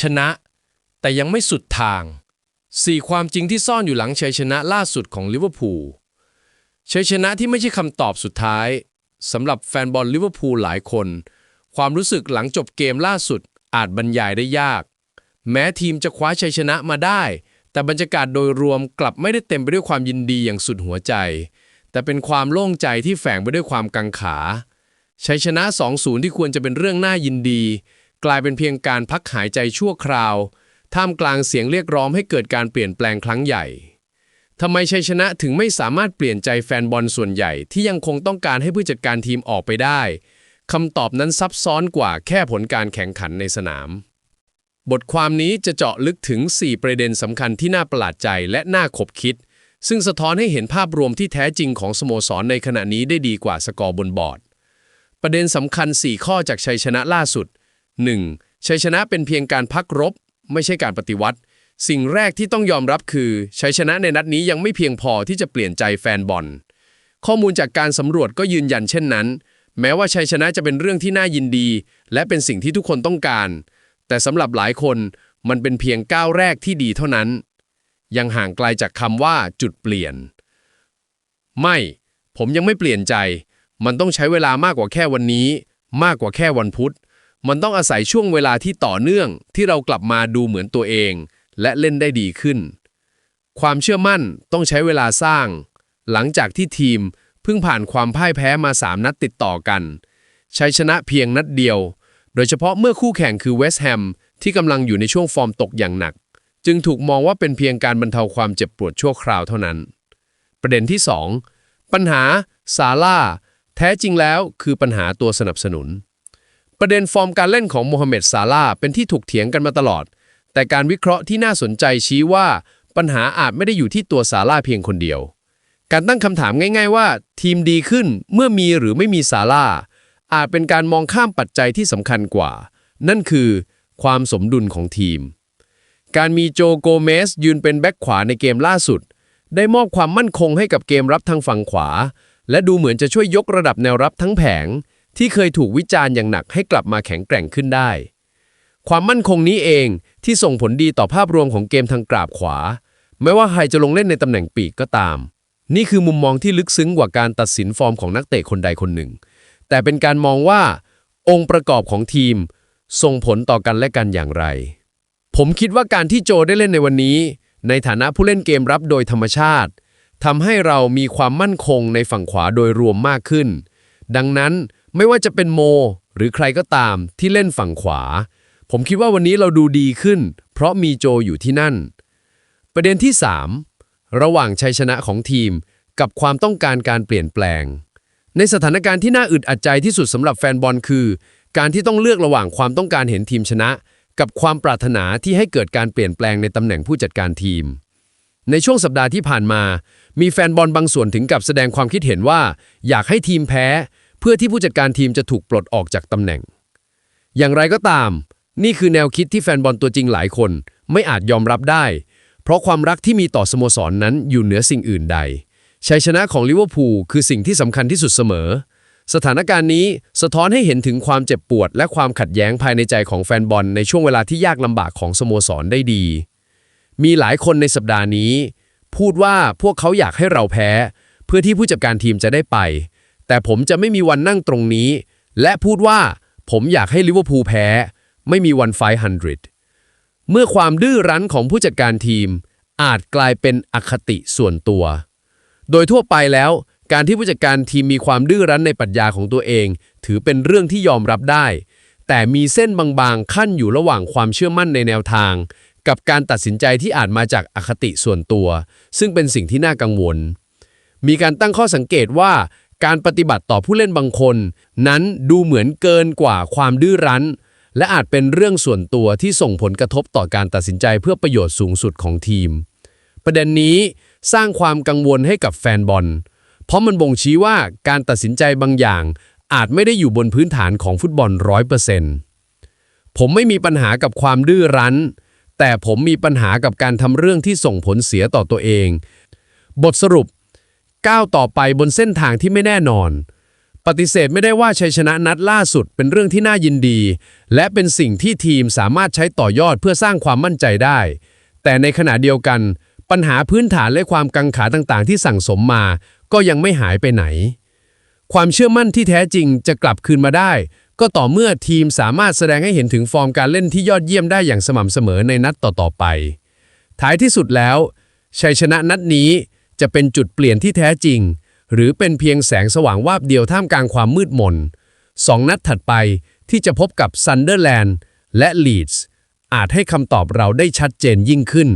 ชนะ แต่ยังไม่สุดทาง 4 ความจริงที่ซ่อนอยู่หลังชัยชนะล่าสุดของลิเวอร์พูลชัยชนะที่ไม่ใช่คำตอบสุดท้ายสำหรับแฟนบอลลิเวอร์พูลหลายคน ความรู้สึกหลังจบเกมล่าสุดอาจบรรยายได้ยาก แม้ทีมจะคว้าชัยชนะมาได้ แต่บรรยากาศโดยรวมกลับไม่ได้เต็มไปด้วยความยินดีอย่างสุดหัวใจ แต่เป็นความโล่งใจที่แฝงไปด้วยความกังขาชัยชนะ 2-0 ที่ควรจะเป็นเรื่องน่ายินดี กลายเป็นเพียงการพักหายใจชั่วคราว ท่ามกลางเสียงเรียกร้องให้เกิดการเปลี่ยนแปลงครั้งใหญ่ทำไมชัยชนะถึงไม่สามารถเปลี่ยนใจแฟนบอลส่วนใหญ่ที่ยังคงต้องการให้ผู้จัดการทีมออกไปได้คำตอบนั้นซับซ้อนกว่าแค่ผลการแข่งขันในสนาม บทความนี้จะเจาะลึกถึง 4 ประเด็นสำคัญที่น่าประหลาดใจและน่าขบคิด ซึ่งสะท้อนให้เห็นภาพรวมที่แท้จริงของสโมสรในขณะนี้ได้ดีกว่าสกอร์บนบอร์ด ประเด็นสำคัญ 4 ข้อจากชัยชนะล่าสุด 1. ชัยชนะเป็นเพียงการพักรบ ไม่ใช่การปฏิวัติ สิ่งแรกที่ต้องยอมรับคือ ชัยชนะในนัดนี้ยังไม่เพียงพอที่จะเปลี่ยนใจแฟนบอล ข้อมูลจากการสำรวจก็ยืนยันเช่นนั้น แม้ว่าชัยชนะจะเป็นเรื่องที่น่ายินดี และเป็นสิ่งที่ทุกคนต้องการ แต่สำหรับหลายคนมันเป็นเพียงก้าวแรกที่ดีเท่านั้น ยังห่างไกลจากคำว่าจุดเปลี่ยน ไม่ ผมยังไม่เปลี่ยนใจ มันต้องใช้เวลามากกว่าแค่วันนี้ มากกว่าแค่วันพุธ มันต้องอาศัยช่วงเวลาที่ต่อเนื่องที่เรากลับมาดูเหมือนตัวเอง และเล่นได้ดีขึ้น ความเชื่อมั่นต้องใช้เวลาสร้าง หลังจากที่ทีมเพิ่งผ่านความพ่ายแพ้มา 3 นัดติดต่อกันชัยชนะเพียงนัดเดียว โดยเฉพาะเมื่อคู่แข่งคือเวสต์แฮมที่กำลังอยู่ในช่วงฟอร์มตกอย่างหนัก จึงถูกมองว่าเป็นเพียงการบรรเทาความเจ็บปวดชั่วคราวเท่านั้น ประเด็นที่ 2 ปัญหาซาร่าแท้จริงแล้วคือปัญหาตัวสนับสนุน ประเด็นฟอร์มการเล่นของโมฮัมเหม็ดซาร่าเป็นที่ถกเถียงกันมาตลอด แต่การวิเคราะห์ที่น่าสนใจชี้ว่าปัญหาอาจไม่ได้อยู่ที่ตัวซาร่าเพียงคนเดียว การตั้งคำถามง่าย ๆ ว่า ทีมดีขึ้นเมื่อมีหรือไม่มีซาร่าอาจเป็นการมองข้ามปัจจัยที่สำคัญกว่า นั่นคือความสมดุลของทีม การมีโจโกเมสยืนเป็นแบ็คขวาในเกมล่าสุด ได้มอบความมั่นคงให้กับเกมรับทางฝั่งขวา และดูเหมือนจะช่วยยกระดับแนวรับทั้งแผง ที่เคยถูกวิจารณ์อย่างหนักให้กลับมาแข็งแกร่งขึ้นได้ ความมั่นคงนี้เองที่ส่งผลดีต่อภาพรวมของเกมทางกราบขวา ไม่ว่าใครจะลงเล่นในตำแหน่งปีกก็ตาม นี่คือมุมมองที่ลึกซึ้งกว่าการตัดสินฟอร์มของนักเตะคนใดคนหนึ่ง แต่เป็นการมองว่า องค์ประกอบของทีม ส่งผลต่อกันและกันอย่างไร ผมคิดว่าการที่โจได้เล่นในวันนี้ ในฐานะผู้เล่นเกมรับโดยธรรมชาติทำให้เรามีความมั่นคงในฝั่งขวาโดยรวมมากขึ้น ดังนั้น ไม่ว่าจะเป็นโม หรือใครก็ตามที่เล่นฝั่งขวา ผมคิดว่าวันนี้เราดูดีขึ้น เพราะมีโจอยู่ที่นั่น ประเด็นที่ 3 ระหว่างชัยชนะของทีมกับความต้องการการเปลี่ยนแปลง ในสถานการณ์ที่น่าอึดอัดใจที่สุดสำหรับแฟนบอลคือ การที่ต้องเลือกระหว่างความต้องการเห็นทีมชนะ กับความปรารถนาที่ให้เกิดการเปลี่ยนแปลงในตำแหน่งผู้จัดการทีม ในช่วงสัปดาห์ที่ผ่านมา มีแฟนบอลบางส่วนถึงกับแสดงความคิดเห็นว่า อยากให้ทีมแพ้ พื่อที่ผู้จัดการทีมจะถูกปลดออกจากตำแหน่ง อย่างไรก็ตาม นี่คือแนวคิดที่แฟนบอลตัวจริงหลายคนไม่อาจยอมรับได้ เพราะความรักที่มีต่อสโมสรนนั้นอยู่เหนือสิ่งอื่นใด ชัยชนะของลิเวอร์พูลคือสิ่งที่สำคัญที่สุดเสมอ สถานการณ์นี้สะท้อนให้เห็นถึงความเจ็บปวด และความขัดแย้งภายในใจของแฟนบอลในช่วงเวลาที่ยากลำบากของสโมสรได้ดี มีหลายคนในสัปดาห์นี้ พูดว่าพวกเขาอยากให้เราแพ้ เพื่อที่ผู้จัดการทีมจะได้ไป แต่ผมจะไม่มีวันนั่งตรงนี้ และพูดว่าผมอยากให้ลิเวอร์พูลแพ้ ไม่มีวันไฟฮันดเมื่อความดื้อรั้นของผู้จัดการทีม อาจกลายเป็นอคติส่วนตัว โดยทั่วไปแล้ว การที่ผู้จัดการทีมมีความดื้อรั้นในปรัชญาของตัวเอง ถือเป็นเรื่องที่ยอมรับได้ แต่มีเส้นบางๆ ขั้นอยู่ระหว่างความเชื่อมั่นในแนวทาง กับการตัดสินใจที่อาจมาจากอคติส่วนตัว ซึ่งเป็นสิ่งที่น่ากังวล มีการตั้งข้อสังเกตว่า การปฏิบัติต่อผู้เล่นบางคน นั้นดูเหมือนเกินกว่าความดื้อรั้น และอาจเป็นเรื่องส่วนตัวที่ส่งผลกระทบต่อการตัดสินใจเพื่อประโยชน์สูงสุดของทีม ประเด็นนี้สร้างความกังวลให้กับแฟนบอล เพราะมันบ่งชี้ว่าการตัดสินใจบางอย่าง อาจไม่ได้อยู่บนพื้นฐานของฟุตบอลร้อยเปอร์เซ็นต์ผมไม่มีปัญหากับความดื้อรั้น แต่ผมมีปัญหากับการทำเรื่องที่ส่งผลเสียต่อตัวเอง บทสรุป ก้าวต่อไปบนเส้นทางที่ไม่แน่นอน ปฏิเสธไม่ได้ว่าชัยชนะนัดล่าสุดเป็นเรื่องที่น่ายินดี และเป็นสิ่งที่ทีมสามารถใช้ต่อยอดเพื่อสร้างความมั่นใจได้ แต่ในขณะเดียวกัน ปัญหาพื้นฐานและความกังขาต่างๆ ที่สั่งสมมา ก็ยังไม่หายไปไหน ความเชื่อมั่นที่แท้จริงจะกลับคืนมาได้ ก็ต่อเมื่อทีมสามารถแสดงให้เห็นถึงฟอร์มการเล่นที่ยอดเยี่ยมได้อย่างสม่ำเสมอในนัดต่อๆไป ท้ายที่สุดแล้วชัยชนะนัดนี้ จะเป็นจุดเปลี่ยนที่แท้จริง หรือเป็นเพียงแสงสว่างวาบเดียวท่ามกลางความมืดมนสองนัดถัดไปที่จะพบกับซันเดอร์แลนด์และลีดส์อาจให้คำตอบเราได้ชัดเจนยิ่งขึ้น